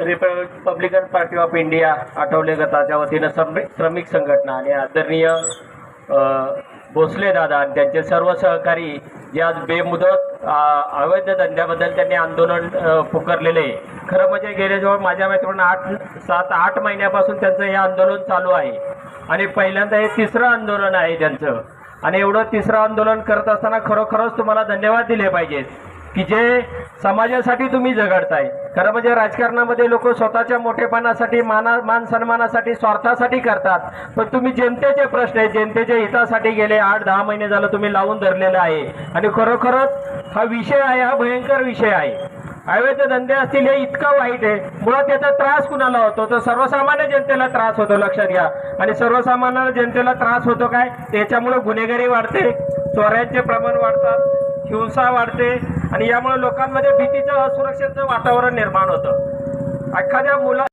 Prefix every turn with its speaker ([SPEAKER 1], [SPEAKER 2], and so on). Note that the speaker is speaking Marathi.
[SPEAKER 1] Republican Party of India Athawale गटाच्या वतीनं श्रमिक संघटना आणि आदरणीय भोसले दादा आणि त्यांचे सर्व सहकारी जे आज बेमुदत अवैध धंद्याबद्दल त्यांनी आंदोलन पुकारलेले आहे. खरं म्हणजे गेल्याजवळ माझ्या मित्रांना आठ सात आठ महिन्यापासून त्यांचं हे आंदोलन चालू आहे. आणि पहिल्यांदा हे तिसरं आंदोलन आहे त्यांचं. आणि एवढं तिसरं आंदोलन करत असताना खरोखरच तुम्हाला धन्यवाद दिले पाहिजेत. की जे समाजासाठी तुम्ही झगडताय. खरं म्हणजे राजकारणामध्ये लोक स्वतःच्या मोठेपणासाठी माना मान सन्मानासाठी स्वार्थासाठी करतात. पण तुम्ही जनतेचे प्रश्न आहे जनतेच्या हितासाठी गेले आठ दहा महिने झालं तुम्ही लावून धरलेलं आहे. आणि खरोखरच हा विषय आहे हा भयंकर विषय आहे. अवैध धंदे असतील हे इतकं वाईट आहे. मुळात त्याचा त्रास कुणाला होतो? तर सर्वसामान्य जनतेला त्रास होतो लक्षात घ्या. आणि सर्वसामान्य जनतेला त्रास होतो काय? त्याच्यामुळे गुन्हेगारी वाढते. चोऱ्यांचे प्रमाण वाढतात. हिंसा वाढते आणि यामुळे लोकांमध्ये भीतीचं असुरक्षेचं वातावरण निर्माण होतं. एखाद्या मुला